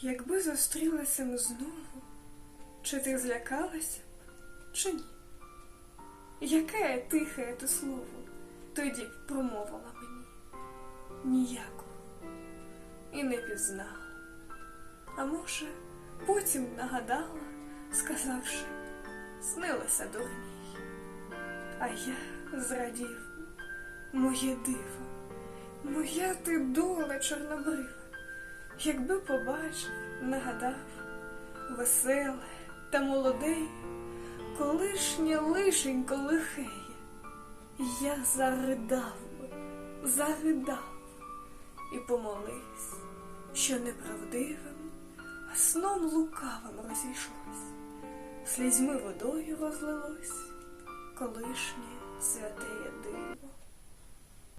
Якби зустрілися ми знову, чи ти злякалася чи ні? Яке тихе те слово тоді б промовила мені? Ніякого. І не пізнала. А може, потім нагадала, сказавши, снилася дурній. А я зрадів, моє диво, моя ти доля чорнобрива. Якби побачив, нагадав, веселе та молоде, колишнє лишенько лихеє, я заридав би, заридав і помолився, що неправдивим, а сном лукавим розійшлось, слізьми водою розлилось, колишнє святеє диво.